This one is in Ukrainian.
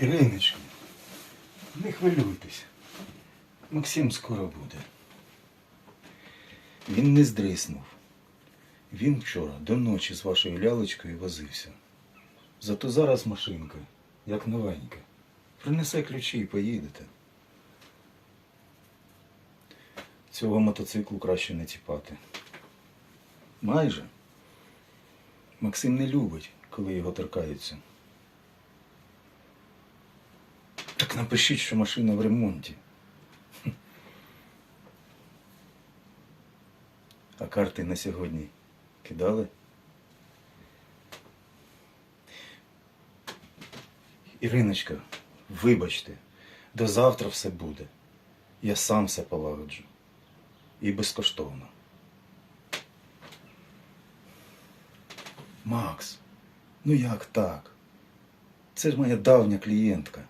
Іриночко, не хвилюйтесь. Максим скоро буде. Він не здриснув. Він вчора до ночі з вашою лялечкою возився. Зато зараз машинка, як новенька. Принесе ключі і поїдете. Цього мотоциклу краще не тіпати. Майже. Максим не любить, коли його торкаються. Так напишіть, що машина в ремонті. А карти на сьогодні кидали? Іриночка, вибачте, до завтра все буде. Я сам все полагоджу. І безкоштовно. Макс, ну як так? Це ж моя давня клієнтка.